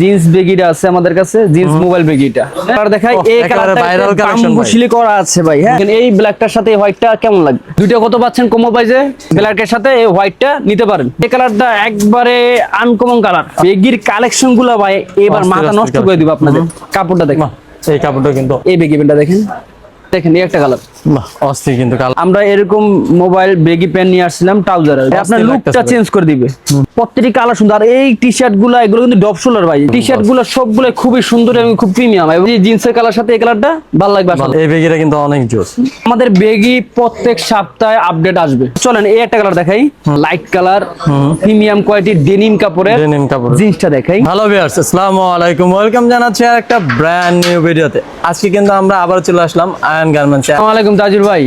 Jeans বেগিটা আছে আমাদের কাছে জিন্স মোবাইল বেগিটা আর দেখাই এই কালারটা collection ভাই। বাম্বু করা আছে ভাই হ্যাঁ? এই ব্ল্যাকটার সাথে এই হোয়াইটটা কেমন লাগবে? দুইটা কত পাচ্ছেন কমো প্রাইসে ব্ল্যাকের সাথে এই হোয়াইটটা নিতে পারেন। এই কালারটা একবারে আনকমন কালার বেগির কালেকশনগুলো ভাই এবার মাথা নষ্ট করে দিব আপনাদের। কাপড়টা দেখেন। এই কাপড়টা কিন্তু। এই বেগি প্যান্টটা দেখেন। দেখেন এই একটা কালার অস্থির কিন্তু আমরা এরকম মোবাইল বেগি প্যান্ট নিয়ে আসছিলাম ট্রাউজার আপনার লুকটা চেঞ্জ করে দিবে। প্রত্যেকটি কালার সুন্দর। আর এই টি শার্টগুলো এগুলো কিন্তু ডপ শোলার ভাই। টি শার্টগুলো সবগুলো খুবই সুন্দর এবং খুব প্রিমিয়াম এবং জিন্সের কালার সাথে এই কালারটা ভালো লাগবে এই বেগিটা কিন্তু অনেক জোস। আমাদের বেগি প্রত্যেক সপ্তাহে আপডেট আসবে। চলেন এই একটা কালার দেখাই। Light colour premium quality denim কাপড়ের ডেনিম কাপড়। জিন্সটা দেখাই। হ্যালো ভিউয়ার্স আসসালামু আলাইকুম। ওয়েলকাম জানাচ্ছি আর একটা ব্র্যান্ড নিউ ভিডিওতে আজকে কিন্তু আমরা আবার চলে আসলাম আয়ন গার্মেন্টসে আসসালামু আলাইকুম তাজুল ভাই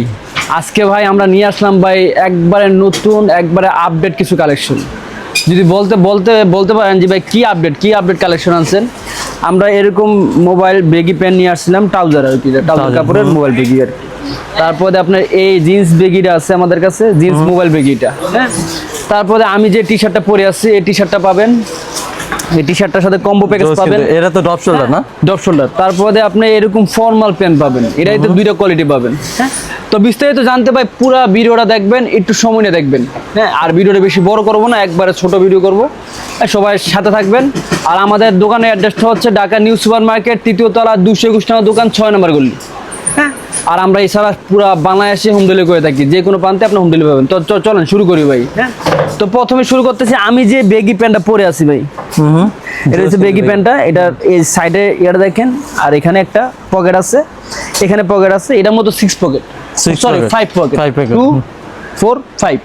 আজকে ভাই আমরা নিয়ে আসলাম ভাই একবারে নতুন একবারে আপডেট কিছু কালেকশন যদি বলতে বলতে বলতে পারেন যে ভাই কী আপডেট কী আপডেট কালেকশন আনছেন? আমরা এরকম মোবাইল বেগি প্যান্ট নিয়ে আসছিলাম ট্রাউজার আর কি ট্রাউজার কাপড়ের মোবাইল বেগি আর কি। তারপরে আপনার এই জিন্স বেগিটা আছে আমাদের কাছে জিন্স মোবাইল বেগিটা হ্যাঁ? তারপরে আমি যে টি শার্টটা পরে আসছি এই টি শার্টটা পাবেন এই টি শার্টটার সাথে কম্বো প্যাকেজ পাবেন। এটা তো শোল্ডার না? ডপ শোল্ডার তারপরে আপনি এরকম ফর্মাল প্যান্ট পাবেন। এটাই তো দুইটা কোয়ালিটি পাবেন। হ্যাঁ। তো বিস্তারিত জানতে পাই পুরো ভিডিওটা দেখবেন একটু সময় নিয়ে দেখবেন। হ্যাঁ আর ভিডিওটা বেশি বড় করব না একবারে ছোট ভিডিও করব। সবাই সাথে থাকবেন। আর আমাদের দোকানের অ্যাড্রেসটা হচ্ছে ঢাকা নিউ সুপার মার্কেট তৃতীয় তলা দুশো একুশ টাকা দোকান ছয় নম্বর গলি। হ্যাঁ আর আমরা এছাড়া পুরো বাংলাদেশে হোম ডেলিভারি করে থাকি। যে কোনো প্রান্তে আপনি হোম ডেলিভারি পাবেন। তো চলেন শুরু করি ভাই। হ্যাঁ। তো প্রথমে শুরু করতেছি আমি যে বেগি প্যান্টটা পরে আছি ভাই। এটা হচ্ছে বেগি প্যান্টটা এটা এই সাইডে এটা দেখেন আর এখানে একটা পকেট আছে। এখানে পকেট আছে এটার মতো six pocket sorry. Five pocket two four five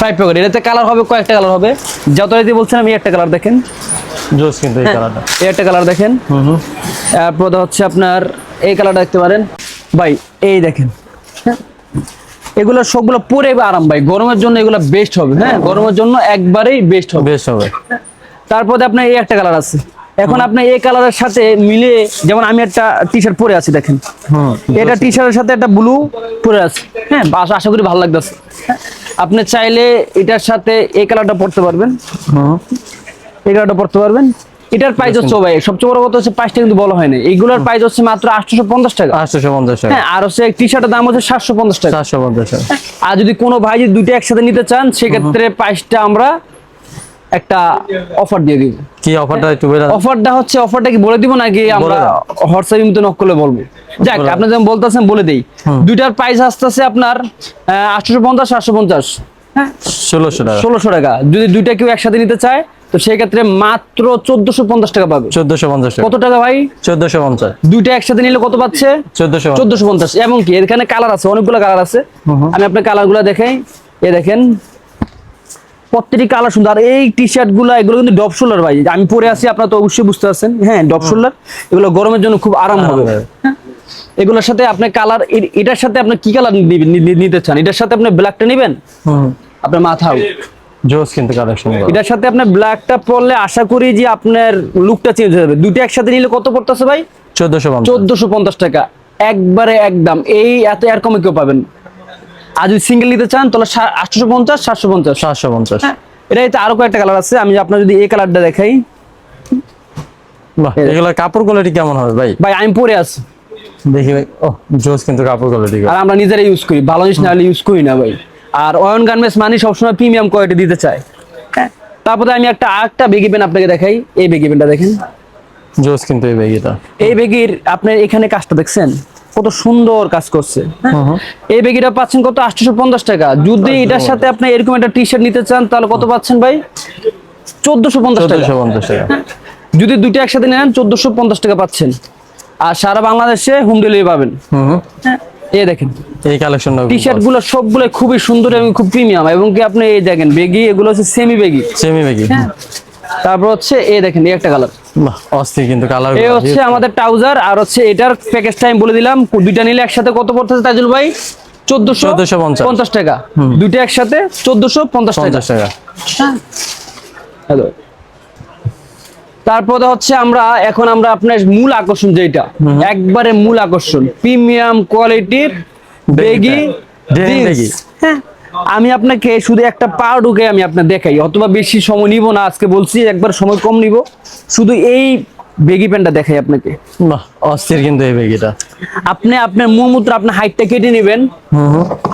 five pocket এটাতে কালার হবে কয়েকটা কালার হবে। যত রাইতে বলছেন আমি একটা কালার দেখেন। জোস কিন্তু এই হ্যাঁ। কালারটা এই একটা কালার দেখেন। তারপর হচ্ছে আপনার এই কালারটা দেখতে পারেন। ভাই এই দেখেন। এগুলো সবগুলো পরে আরাম ভাই। গরমের জন্য এগুলো বেস্ট হবে হ্যাঁ? গরমের জন্য একবারেই বেস্ট হবে। বেস্ট হবে। তারপরে আপনার এই একটা কালার আছে। এখন আপনি এই কালারের সাথে মিলে যেমন আমি একটা টি শার্ট পরে আছি দেখেন। এটা টি শার্টের সাথে একটা ব্লু পরে আছে হ্যাঁ? বাস আশা করি ভালো লাগতেছে। আপনি চাইলে এটার সাথে এই কালারটা পরতে পারবেন। এই কালারটা পরতে পারবেন। এটার প্রাইস হচ্ছে ভাই সবচেয়ে বড় কথা হচ্ছে প্রাইসটা কিন্তু বলা হয়নি। এইগুলোর প্রাইস হচ্ছে মাত্র আটশো পঞ্চাশ টাকা। আটশোশো পঞ্চাশ টাকা। হ্যাঁ আর হচ্ছে টি শার্টের দাম হচ্ছে সাতশো পঞ্চাশ টাকা। চারশো পঞ্চাশ টাকা। আর যদি কোনো ভাই যদি দুইটা একসাথে নিতে চান সেক্ষেত্রে প্রাইসটা আমরা একটা অফার দিয়ে দিব। কি অফারটা একটু বেরা অফারটা হচ্ছে অফারটা কি বলে দিব নাকি আমরা হোয়াটসঅ্যাপ ইমতে নক করলে বলব। যাক বলে আপনি যেমন বলতেছেন বলে দেই। দুইটার প্রাইস আসতেছে আপনার আটশো পঞ্চাশ সাতশো পঞ্চাশ হ্যাঁ ষোলোশো টাকা। ষোলোশো টাকা। যদি দুইটা কেউ একসাথে নিতে চায় তো সেই ক্ষেত্রে মাত্র চোদ্দশো পঞ্চাশ টাকা পাবে। চোদ্দশো পঞ্চাশ টাকা। কত টাকা ভাই? চোদ্দশো পঞ্চাশ। দুইটা একসাথে নিলে কত পাচ্ছে? চোদ্দশো চোদ্দশো পঞ্চাশ। এবং কি এখানে কালার আছে অনেকগুলো কালার আছে। আমি আপনার কালারগুলো দেখাই। এ দেখেন প্রত্যেকটি কালার সুন্দর। আর এই টি শার্টগুলো এগুলো কিন্তু ডপ শোল্ডার ভাই। আমি পরে আছি আপনারা তো অবশ্যই বুঝতে পারছেন। হ্যাঁ ডপ শোল্ডার। এগুলো গরমের জন্য খুব আরাম হবে। হ্যাঁ? এগুলোর সাথে আপনি কালার এটার সাথে আপনি কি কালার নিতে চান? এটার সাথে আপনি ব্ল্যাকটা নেবেন? আপনার মাথা। জোস কিন্তু কালেকশন এটার সাথে আপনার ব্ল্যাকটা পরলে আশা করি যে আপনার লুকটা চেঞ্জ হয়ে যাবে। দুটো একসাথে নিলে কত পড়তেছে ভাই? চোদ্দশো পঞ্চাশ। চোদ্দশো পঞ্চাশ টাকা। একবারে একদম। এই এত এর কমে কেউ পাবেন। আর যদি সিঙ্গেল নিতে চান তাহলে আটশো পঞ্চাশ সাতশো পঞ্চাশ। সাতশো পঞ্চাশ। হ্যাঁ এটা এতে আরও কয়েকটা কালার আছে। আমি আপনার যদি এই কালারটা দেখাই। বাহ এগুলো কাপড় কোয়ালিটি কেমন হবে ভাই? ভাই আমি পরে আছি। দেখি ভাই ও জোস কিন্তু কাপড় কোয়ালিটি আর আমরা নিজেরা ইউজ করি। ভালো জিনিস না হলে ইউজ করি না ভাই। আর অয়ন গার্মেন্টস মানে সবসময় প্রিমিয়াম কোয়ালিটি দিতে চায়। হ্যাঁ? তারপরে আমি একটা আরেকটা বেগি পেন আপনাকে দেখাই। এই বেগি পেনটা দেখেন। জোস কিন্তু এই ব্যাগিটা এই বেগির আপনার এখানে কাজটা দেখছেন? কত সুন্দর কাজ করছে। হ্যাঁ? এই বেগিটা পাচ্ছেন কত? আটশো পঞ্চাশ টাকা। যদি এটার সাথে আপনি এরকম একটা টি শার্ট নিতে চান তাহলে কত পাচ্ছেন ভাই? চোদ্দশো পঞ্চাশ টাকা। যদি দুইটা একসাথে নেন চোদ্দশো পঞ্চাশ টাকা পাচ্ছেন। আর সারা বাংলাদেশে হোম ডেলিভারি পাবেন। হুম। এই দেখেন। এই কালেকশনটা টি শার্টগুলো সবগুলো খুবই সুন্দর এবং খুব প্রিমিয়াম এবং কি আপনি এই দেখেন বেগি এগুলো হচ্ছে সেমি বেগি। সেমি ব্যাগি তারপর হচ্ছে এই দেখেন এই একটা কালার অস্থির কিন্তু কালার এই হচ্ছে আমাদের ট্রাউজার আর হচ্ছে এটার প্যাকেজটা আমি বলে দিলাম। দুইটা নিলে একসাথে কত পড়তেছে তাজুল ভাই? চোদ্দশো 1450 পঞ্চাশ। টাকা। দুইটা একসাথে চোদ্দশো পঞ্চাশ টাকা। পঞ্চাশ টাকা হ্যালো তারপরে হচ্ছে আমরা এখন আমরা আপনার মূল আকর্ষণ যেটা একবারে মূল আকর্ষণ প্রিমিয়াম কোয়ালিটির বেগি। হ্যাঁ। আমি আপনাকে শুধু একটা পা ঢুকে আমি আপনার দেখাই অথবা বেশি সময় নিব না আজকে বলছি একবার সময় কম নিব। শুধু এই বেগি প্যান্টটা দেখাই আপনাকে। বাহ অস্থির কিন্তু এই বেগিটা। আপনি আপনার মুমূত্র আপনার হাইটটা কেটে নেবেন।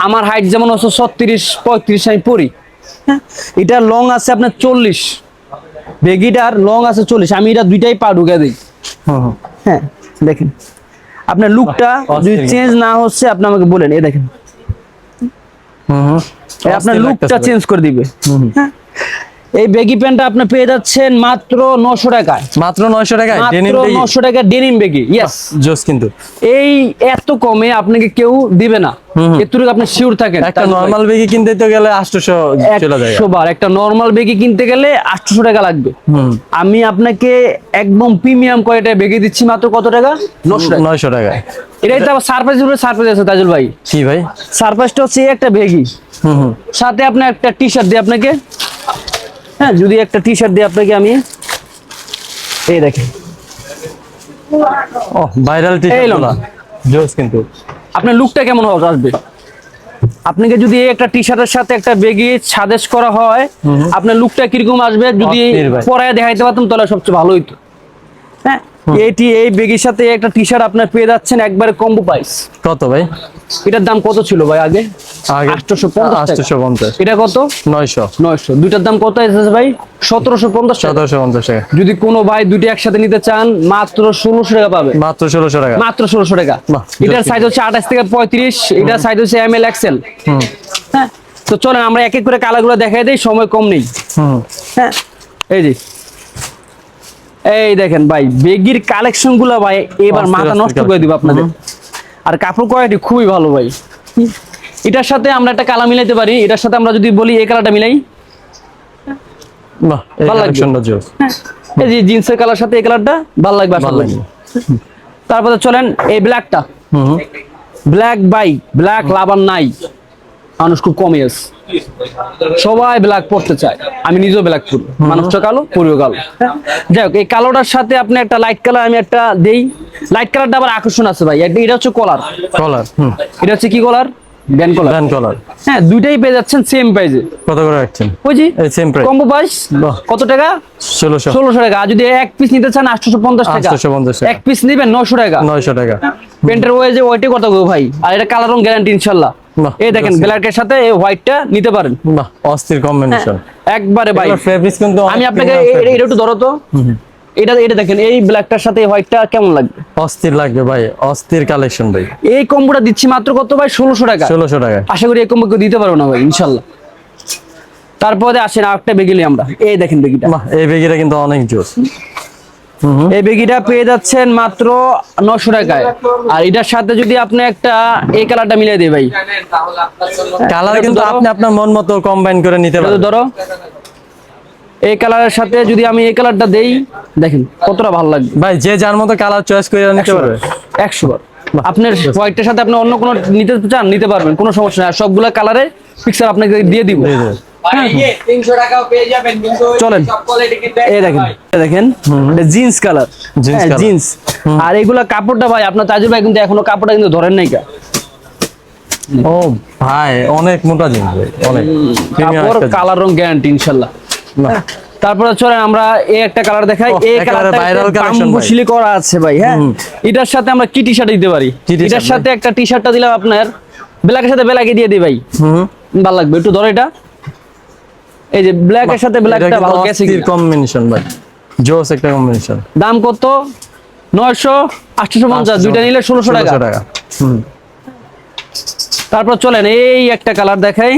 আমার হাইট যেমন হচ্ছে ছত্রিশ পঁয়ত্রিশ আমি পড়ি হ্যাঁ। এটা লং আছে আপনার চল্লিশ। বেগিটার লং আছে চল্লিশ আমি এটা দুইটাই পা ঢুকে দিই। হুম হুম। হ্যাঁ দেখেন। আপনার লুকটা যদি চেঞ্জ না হচ্ছে আপনি আমাকে বলেন এ দেখেন। হুম হুম। আপনার লুকটা চেঞ্জ করে দিবে। হ্যাঁ। এই বেগি প্যান্টটা আপনি পেয়ে যাচ্ছেন মাত্র নশো টাকায়। মাত্র নয়শো টাকায় ডেনিম মাত্র বেগি নশো টাকা ডেনিম বেগি ইয়েস জোস কিন্তু। এই এত কমে আপনাকে কেউ দিবে না। এতটুকু আপনি শিওর থাকেন একটা। নর্মাল বেগি কিনতে তো গেলে আটশোশো চলে যায়। একশো বার একটা নর্মাল বেগি কিনতে গেলে আটশো টাকা লাগবে। আমি আপনাকে একদম প্রিমিয়াম কোয়ালিটি বেগি দিচ্ছি মাত্র কত টাকা? নশো টাকা। নয়শো টাকায় এটাই তো সারপ্রাইজ উপরে সারপ্রাইজ আছে তাজুল ভাই। কি ভাই? সারপ্রাইজটা হচ্ছে একটা বেগি হুম হুম। সাথে আপনার একটা টি শার্ট দিই আপনাকে হ্যাঁ যদি একটা টি শার্ট দিই আপনাকে আমি। এই দেখেন। ও ভাইরাল টি এই লং। জোস কিন্তু। আপনার লুকটা কেমন হবে আসবে আপনাকে যদি এই একটা টি শার্টের সাথে একটা বেগি সাদেশ করা হয় আপনার লুকটা কীরকম আসবে? যদি পরায় দেখাইতে পারতাম তাহলে সবচেয়ে ভালো হইতো। হ্যাঁ এইটি এই বেগির সাথে একটা টি শার্ট আপনার পেয়ে যাচ্ছেন একবারে কম্বো প্রাইস কত ভাই? এটার দাম কত ছিল ভাই আগে? আগে আটশোশো পঞ্চাশ এটা কত? নয়শো। নয়শো। দুইটার দাম কত এসেছে ভাই? সতেরোশো পঞ্চাশ টাকা। সতেরোশো পঞ্চাশ টাকা। যদি কোনো ভাই দুটি একসাথে নিতে চান মাত্র ষোলোশো টাকা পাবে। মাত্র ষোলোশো টাকা। মাত্র ষোলোশো টাকা। এটার সাইজ হচ্ছে আঠাশ থেকে পঁয়ত্রিশ। এটার সাইজ হচ্ছে এম এল এক্সেল হ্যাঁ? তো চলেন আমরা এক এক করে কালারগুলো দেখাই দিই সময় কম নেই। হুম। হ্যাঁ? এই যে এই দেখেন ভাই বেগির কালেকশনগুলো ভাই এবার মাথা নষ্ট করে দিব। আপনাদের। আর কাপড় কোয়ালিটি খুবই ভালো ভাই। এটার সাথে আমরা একটা কালা মিলাইতে পারি। এটার সাথে আমরা যদি বলি এই কালারটা মিলাই। বাহ এই লাগবে। এই যে জিন্সের কালার সাথে এই কালারটা ভালো লাগবে আশা করি। তারপরে চলেন এই ব্ল্যাকটা। ব্ল্যাক বাইক ব্ল্যাক লাভার নাই। মানুষ খুব কমই আছে। সবাই ব্ল্যাক পড়তে চায়। আমি নিজেও ব্ল্যাক পরি মানুষটা কালো পরিও কালো? যাই হোক এই কালোটার সাথে আপনি একটা লাইট কালার আমি একটা দেই। লাইট কালারটা আবার আকর্ষণ আছে ভাই। এটা- এটা হচ্ছে কলার কলার হুম। এটা হচ্ছে কি কলার ব্যান কলার ব্যান্ড কলার হ্যাঁ দুইটাই পেয়ে যাচ্ছেন সেম প্রাইজে কত করে রাখছেন? ওই জি সেম প্রাইস কম্বো প্রাইস কত টাকা? ষোলোশো। ষোলোশো টাকা। আর যদি এক পিস নিতে চান আটশোশো পঞ্চাশ টাকা। 850 টাকা। এক পিস নিবেন নশো টাকা। নয়শো টাকা। প্যান্টের ওয়েজে ওয়াইটে কত গো ভাই? আর এটা কালার রং গ্যারান্টি ইনশাল্লাহ। বাহ, এই দেখেন ব্ল্যাকের সাথে এই হোয়াইটটা নিতে পারেন। বাহ অস্থির কম্বিনেশন একবারে ভাই। ফেব্রিক্স কিন্তু আমি আপনাকে। এটা একটু ধরো তো। এটা এটা দেখেন এই ব্ল্যাকটার সাথে এই হোয়াইটটা কেমন লাগবে? অস্থির লাগবে ভাই অস্থির কালেকশন ভাই। এই কম্বোটা দিচ্ছি মাত্র কত ভাই? ষোলোশো টাকা। ষোলোশো টাকা। আশা করি এই কম্বো দিতে পারব না ভাই ইনশাল্লাহ। তারপরে আসেন আরেকটা বেগিলি আমরা। এই দেখেন বেগিটা বাহ এই বেগিটা কিন্তু অনেক জোস। এই বেগিটা পেয়ে যাচ্ছেন মাত্র নশো টাকায়। আর এটার সাথে যদি আপনি একটা এই কালারটা মিলিয়ে দিই ভাই। কালার কিন্তু আপনি আপনার মন মতো কম্বাইন করে নিতে পারেন ধরো। এই কালারের সাথে যদি আমি এই কালারটা দেই দেখেন কতটা ভালো লাগবে। ভাই যে যার মতো কালার চয়েস করে নিতে পারবে। একশো বার। আপনার হোয়াইটের সাথে আপনি অন্য কোনো নিতে চান নিতে পারবেন কোনো সমস্যা নেই। সবগুলা কালারে পিকচার আপনাকে দিয়ে দিব। দিয়ে দেবে। তিনশো টাকাও পেয়ে যাবেন কিন্তু চলেন। সব কোয়ালিটি কিন্তু এই দেখেন এই দেখেন জিন্স কালার জিন্স আর এইগুলা কাপড়টা ভাই আপনার তাজুর ভাই কিন্তু এখনও কাপড়টা কিন্তু ধরেন নাই ও ভাই অনেক মোটা জিনিস অনেক। কাপড় কালার রং গ্যারান্টি ইনশাল্লাহ। তারপরে চলেন আমরা এই একটা কালার দেখাই। এই কালারটা। করা আছে ভাই হ্যাঁ? এটার সাথে আমরা কি টি শার্ট দিতে পারি। এটার সাথে একটা টি শার্টটা দিলাম আপনার। ব্ল্যাকের সাথে ব্ল্যাকে দিয়ে দিই ভাই। হুম। ভালো লাগবে একটু ধরো এটা। এই যে ব্ল্যাকের সাথে ব্ল্যাকটা ভালো। গেছে কিনা? কম্বিনেশন ভাই। জোস একটা কম্বিনেশন দাম কত? নয়শো আটশোশো পঞ্চাশ দুইটা নিলে ষোলোশো টাকা। টাকা। হুম। তারপর চলেন এই একটা কালার দেখাই।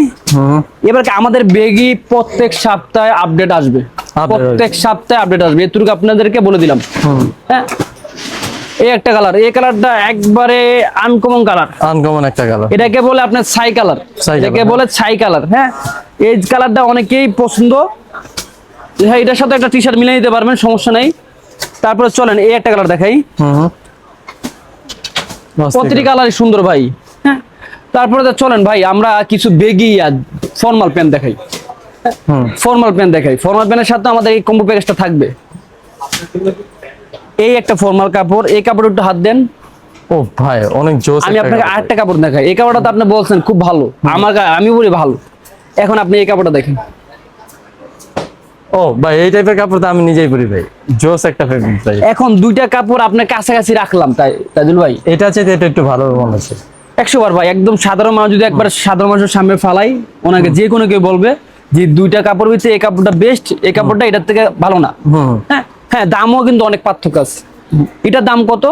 এবার কি আমাদের বেগি প্রত্যেক সপ্তাহে আপডেট আসবে? প্রত্যেক সপ্তাহে আপডেট আসবে। এটুকু আপনাদেরকে বলে দিলাম। হ্যাঁ? এই একটা কালার এই কালারটা একবারে আনকমন কালার আনকমন একটা কালার এটাকে বলে আপনার ছাই কালার এটাকে বলে ছাই কালার হ্যাঁ? এই কালারটা অনেকেই পছন্দ। হ্যাঁ এটার সাথে একটা টি শার্ট মিলিয়ে নিতে পারবেন সমস্যা নাই। তারপরে চলেন এই একটা কালার দেখাই। প্রতিটি কালারই সুন্দর ভাই হ্যাঁ? তারপরে চলেন ভাই আমরা কিছু বেগি আর ফর্মাল প্যান্ট দেখাই। ফর্মাল প্যান্ট দেখাই। ফর্মাল প্যান্টের সাথে আমাদের এই কম্বো প্যাকেজটা থাকবে। এই একটা ফর্মাল কাপড় এই কাপড় একটু হাত দেন। ও ভাই অনেক জোস আমি আপনাকে। আরেকটা কাপড় দেখাই। এই কাপড়টা তো আপনি বলছেন খুব ভালো। আমার আমি বলি ভালো। এখন আপনি এই কাপড়টা দেখেন। ও ভাই এই টাইপের কাপড় তো আমি নিজেই পরি ভাই। জোস একটা ফেব্রিক ভাই। এখন দুইটা কাপড় আপনার কাছাকাছি রাখলাম তাই তাজুল ভাই। এটা চাইতে এটা একটু ভালো মনে হচ্ছে। একশো বার ভাই একদম সাধারণ মানুষ যদি একবার সাধারণ মানুষের সামনে ফালাই ওনাকে যে কোনো কেউ বলবে যে দুইটা কাপড় ভিতরে এই কাপড়টা বেস্ট এই কাপড়টা এটার থেকে ভালো না। হ্যাঁ? হ্যাঁ দামও কিন্তু অনেক পার্থক্য আছে। এটার দাম কত?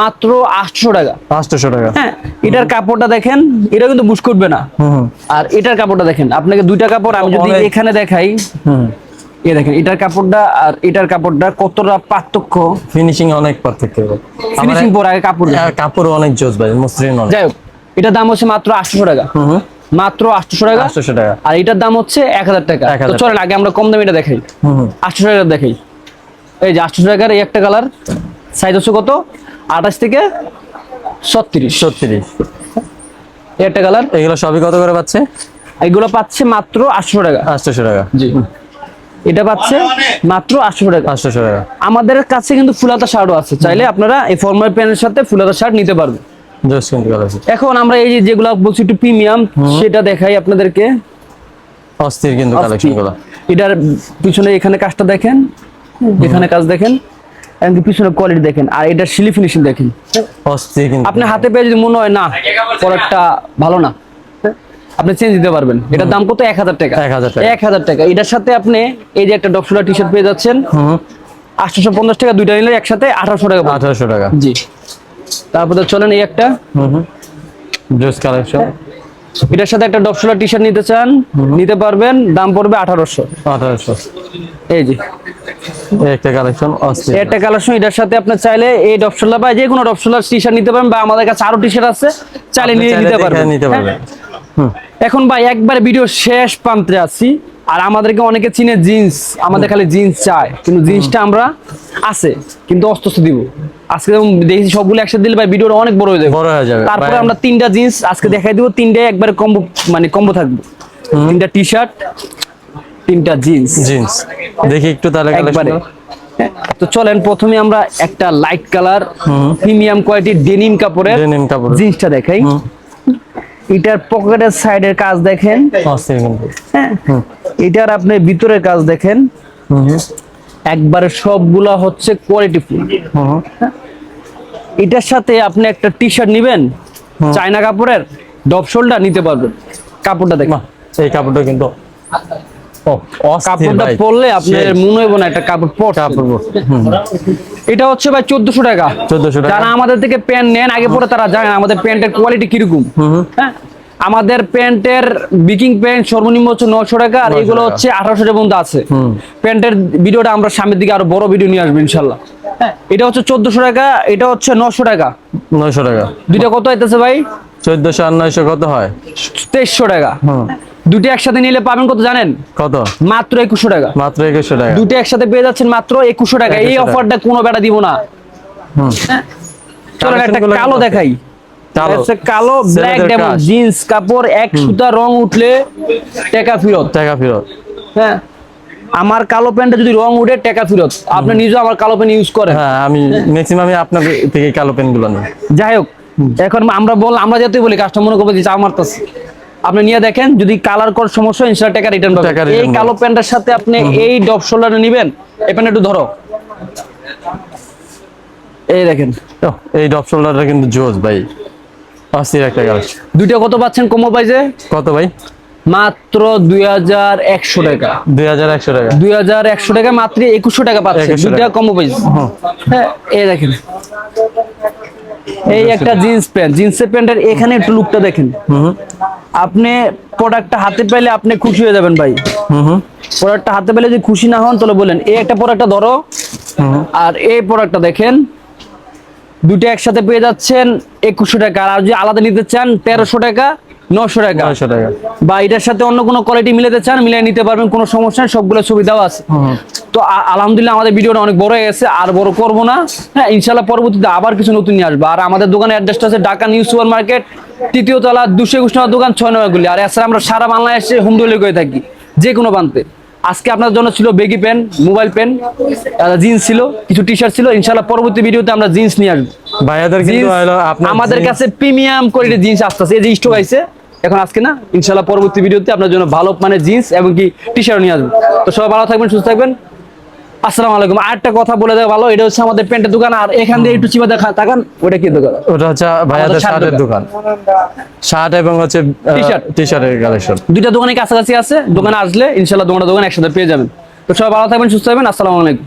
মাত্র আটশো টাকা। পাঁচশো টাকা। হ্যাঁ এটার কাপড়টা দেখেন এটা কিন্তু বুশ করবে না। আর এটার কাপড়টা দেখেন আপনাকে দুইটা কাপড় আমি যদি এখানে দেখাই এ দেখেন এটার কাপড়টা আর এটার কাপড়টা কতটা পার্থক্য? ফিনিশিং অনেক পার্থক্য। ফিনিশিং পর আগে কাপড়। হ্যাঁ, কাপড় অনেক জোস ভাই মসৃণ অনেক। যাই হোক এটার দাম হচ্ছে মাত্র আটশো টাকা। মাত্র আটশো টাকা। পাঁচশো টাকা। আর এটার দাম হচ্ছে এক হাজার টাকা। 1000 তো চলেন আগে আমরা কম দামে এটা দেখাই আটশো টাকা দেখাই। এই যে আটশো টাকার এই একটা কালার সাইজ হচ্ছে কত? আঠাশ থেকে ছত্রিশ। ছত্রিশ। এই একটা কালার এগুলো সবই কত করে পাচ্ছে? এগুলো পাচ্ছে মাত্র আটশো টাকা। আটশোশো টাকা। জি। এটা পাচ্ছে মাত্র আটশো টাকা। পাঁচশোশো টাকা। আমাদের কাছে কিন্তু ফুলাতা শার্টও আছে। চাইলে আপনারা এই ফর্মাল প্যান্টের সাথে ফুলাতা শার্ট নিতে পারবেন। এখন আমরা এই যে যেগুলো বলছি একটু প্রিমিয়াম সেটা দেখাই আপনাদেরকে। অস্থির কিন্তু কালেকশনগুলো। এটার পিছনে এখানে কাজটা দেখেন। এখানে কাজ দেখেন এমনকি পিছনে কোয়ালিটি দেখেন আর এটার সিলি ফিনিশিং দেখেন। আপনি হাতে পেয়ে যদি মনে হয় না প্রোডাক্টটা ভালো না আপনি চেঞ্জ দিতে পারবেন। এটার দাম কত? এক হাজার টাকা। 1000 টাকা। এক হাজার টাকা। এটার সাথে আপনি এই যে একটা ডপসোলা টি শার্ট পেয়ে যাচ্ছেন আটশোশো পঞ্চাশ টাকা দুইটা নিলে একসাথে আঠারোশো টাকা। আঠারোশো টাকা। জি। তারপরে চলেন এই একটা। হুম কালেকশন এটার সাথে একটা ডপসোলা টি শার্ট নিতে চান নিতে পারবেন দাম পড়বে আঠারোশো। আঠারোশো। এই যে। এই একটা কালেকশন অস্থির। একটা কালেকশন এটার সাথে আপনি চাইলে এই ডপসোলা বা যে কোনো ডপসোলার টি শার্ট নিতে পারবেন বা আমাদের কাছে আরও টি শার্ট আছে চাইলে নিয়ে নিতে পারবেন। নিতে পারবেন। এখন ভাই একবার ভিডিও শেষ প্রান্তে আছি আর আমাদেরকে অনেকে চিনে জিন্স আমাদের খালি জিন্স চায় কিন্তু জিন্সটা আমরা আছে কিন্তু অস্ত দিব। আজকে যেমন দেখি সবগুলো একসাথে দিলে ভাই ভিডিওটা অনেক বড় হয়ে যাবে। বড় হয়ে যাবে তারপরে আমরা তিনটা জিন্স আজকে দেখাই দিব তিনটাই একবারে কম্বো মানে কম্বো থাকবে। তিনটা টি শার্ট তিনটা জিন্স জিন্স দেখি একটু তাহলে একবারে। হ্যাঁ, তো চলেন প্রথমে আমরা একটা লাইট কালার প্রিমিয়াম কোয়ালিটির ডেনিম কাপড়ের ডেনিম কাপড়। জিন্সটা দেখাই। এটার পকেটের সাইডের কাজ দেখেন। হ্যাঁ এটার আপনি ভিতরের কাজ দেখেন। একবারে সবগুলা হচ্ছে কোয়ালিটি ফুল এটার সাথে আপনি একটা টি শার্ট নিবেন চায়না কাপড়ের ডপ শোল্ডার নিতে পারবেন। কাপড়টা দেখেন। এই কাপড়টা কিন্তু কাপড়টা পরলে আপনার মনে হইব না একটা কাপড় পরছেন। কাপড় এটা হচ্ছে ভাই চোদ্দশো টাকা। 1400 টাকা। যারা আমাদের থেকে প্যান্ট নেন আগে পরে তারা জানেন আমাদের প্যান্টের কোয়ালিটি কীরকম। হ্যাঁ? আমাদের প্যান্টের বিকিং প্যান্ট সর্বনিম্ন হচ্ছে নশো টাকা আর এগুলো হচ্ছে আঠারোশো টাকা পর্যন্ত আছে। প্যান্টের ভিডিওটা আমরা সামনের দিকে আরও বড় ভিডিও নিয়ে আসব ইনশাল্লাহ হ্যাঁ? এটা হচ্ছে চোদ্দশো টাকা এটা হচ্ছে নশো টাকা। নয়শো টাকা। দুইটা কত হইতেছে ভাই? চোদ্দশো আর নয়শো কত হয়? তেইশশো টাকা। হুম। দুটো একসাথে নিলে পাবেন কত জানেন? কত? মাত্র একুশশো টাকা। মাত্র একুশশো টাকা। দুটো একসাথে পেয়ে যাচ্ছেন মাত্র একুশশো টাকা। এই অফারটা কোনো বেটা দিব না। হুম। চলেন একটা কালো দেখাই। কালো। ব্ল্যাক ডেমন জিন্স কাপড় এক সুতা রং উঠলে টাকা ফেরত। টাকা ফেরত। হ্যাঁ। আমার কালো প্যান্টে যদি রং উঠে টাকা ফেরত। আপনি নিজেও আমার কালো প্যান্ট ইউজ করেন। হ্যাঁ আমি ম্যাক্সিমামই আপনার থেকে কালো পেনগুলো যাই হোক এখন আমরা বল আমরা যেতেই বলি কাস্টমার মনে করব যে চা মারতাছে আপনি নিয়ে দেখেন যদি কালার কর সমস্যা ইনশাল্লাহ টাকা রিটার্ন পাবেন। এই কালো প্যান্টের সাথে আপনি এই ডপ শোল্ডার নেবেন। এই প্যান্ট একটু ধরো। এই দেখেন। এই ডপ শোল্ডারটা কিন্তু জোস ভাই। অস্থির একটা কালেকশন দুইটা কত পাচ্ছেন কমো পাইছে কত ভাই? মাত্র দুই হাজার একশো টাকা। দুই হাজার একশো টাকা। দুই হাজার একশো টাকা মাত্র একুশশো টাকা পাচ্ছে 2100 দুইটা কমো পাইছে হ্যাঁ এই দেখেন। এই একটা জিন্স প্যান্ট জিন্সের প্যান্টের এখানে একটু লুকটা দেখেন। আপনি প্রোডাক্টটা হাতে পেলে আপনি খুশি হয়ে যাবেন ভাই। প্রোডাক্টটা হাতে পেলে যদি খুশি না হন তাহলে বলেন এই একটা প্রোডাক্টটা ধরো। আর এই প্রোডাক্টটা দেখেন দুটো একসাথে পেয়ে যাচ্ছেন একুশশো টাকা। আর যদি আলাদা নিতে চান তেরোশো টাকা। নশো টাকা। নয়শো টাকা। বা এটার সাথে অন্য কোনো কোয়ালিটি মিলাতে চান মিলিয়ে নিতে পারবেন কোনো সমস্যা নেই সবগুলো সুবিধাও আছে। তো আলহামদুলিল্লাহ আমাদের ভিডিওটা অনেক বড় হয়ে গেছে আর বড় করব না। হ্যাঁ ইনশাল্লাহ পরবর্তীতে আবার কিছু নতুন নিয়ে আসব। আর আমাদের দোকানের অ্যাড্রেসটা আছে ঢাকা নিউ সুপার মার্কেট তৃতীয় তলা দুশো একুশ নম্বর দোকান ছয় নম্বরগুলি আর এছাড়া আমরা সারা বাংলাদেশে হোম ডেলিভারি করে থাকি যে কোনো প্রান্তে। আজকে আপনার জন্য ছিল baggy pant mobile pant jeans ছিল কিছু টি শার্ট ছিল। ইনশাল্লাহ পরবর্তী ভিডিওতে আমরা জিন্স নিয়ে আসব। ভাইয়াদের কিন্তু আমাদের কাছে প্রিমিয়াম কোয়ালিটির জিন্স আসতেছে। এই যে স্টক আইছে এখন আজকে না ইনশাল্লাহ পরবর্তী ভিডিওতে আপনার জন্য ভালো মানে জিন্স এবং কি টি শার্ট নিয়ে আসব। তো সবাই ভালো থাকবেন সুস্থ থাকবেন। আসসালামু আলাইকুম। আর একটা কথা বলে দেওয়া ভালো এটা হচ্ছে আমাদের প্যান্টের দোকান আর এখান দিয়ে একটু চিপা দেখা তাকান ওটা কি দোকান? ওটা হচ্ছে ভাইয়াদের শার্টের দোকান। শার্ট এবং হচ্ছে T-shirt। টি শার্টের কালেকশন দুইটা দোকানে কাছাকাছি আছে দোকানে আসলে ইনশাল্লাহ দোকানটা দোকান একসাথে পেয়ে যাবেন। তো সবাই ভালো থাকবেন সুস্থ থাকবেন আসসালামু আলাইকুম।